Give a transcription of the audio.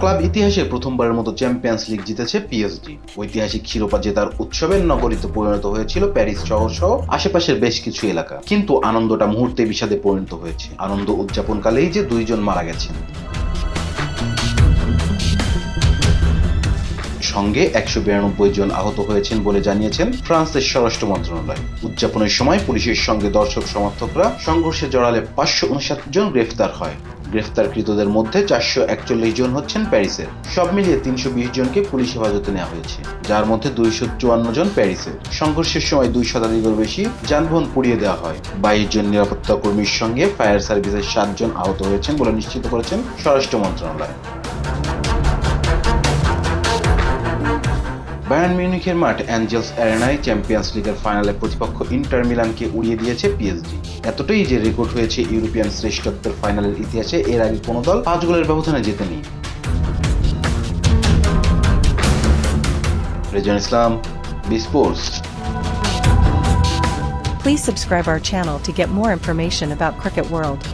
Club ইতিহাসে প্রথমবারের মতো চ্যাম্পিয়ন্স লিগ জিতেছে পিএসজি ঐতিহাসিক শিরোপা জেতার উৎসবের নগরীতে পরিণত হয়েছিল প্যারিস শহর সহ আশেপাশের বেশ কিছু এলাকা। কিন্তু আনন্দটা মুহূর্তে বিষাদে পরিণত হয়েছে। আনন্দ উদযাপনকালেই যে দুইজন মারা গেছেন। সঙ্গে একশো বিরানব্বই জন আহত হয়েছেন বলে জানিয়েছেন ফ্রান্সের স্বরাষ্ট্র মন্ত্রণালয়। উদযাপনের সময় পুলিশের সঙ্গে দর্শক সমর্থকরা সংঘর্ষে জড়ালে পাঁচশো উনষাট জন গ্রেফতার হয়। গ্রেফতারকৃতদের মধ্যে চারশো একচল্লিশ জন হচ্ছেন প্যারিসের। সব মিলিয়ে তিনশো বিশ জনকে পুলিশ হেফাজতে নেওয়া হয়েছে। যার মধ্যে দুইশো চুয়ান্ন জন প্যারিসের। সংঘর্ষের সময় দুই শতাধিকের বেশি যানবাহন পুড়িয়ে দেওয়া হয়। বাইশ জন নিরাপত্তা কর্মীর সঙ্গে ফায়ার সার্ভিসের সাতজন আহত হয়েছেন বলে নিশ্চিত করেছেন স্বরাষ্ট্র মন্ত্রণালয়। বায়ার্ন মিউনিখের মাঠ অ্যাঞ্জেলস অ্যারেনায় চ্যাম্পিয়ন্স লিগের ফাইনালে প্রতিপক্ষ ইন্টার মিলানকে উড়িয়ে দিয়েছে পিএসজি। এতটাই যে রেকর্ড হয়েছে ইউরোপিয়ান শ্রেষ্ঠত্বের ফাইনালের ইতিহাসে, এর আগে কোনো দল পাঁচ গোলের ব্যবধানে জেতেনি। Rezon Islam, B sports. Please subscribe our channel to get more information about Cricket World.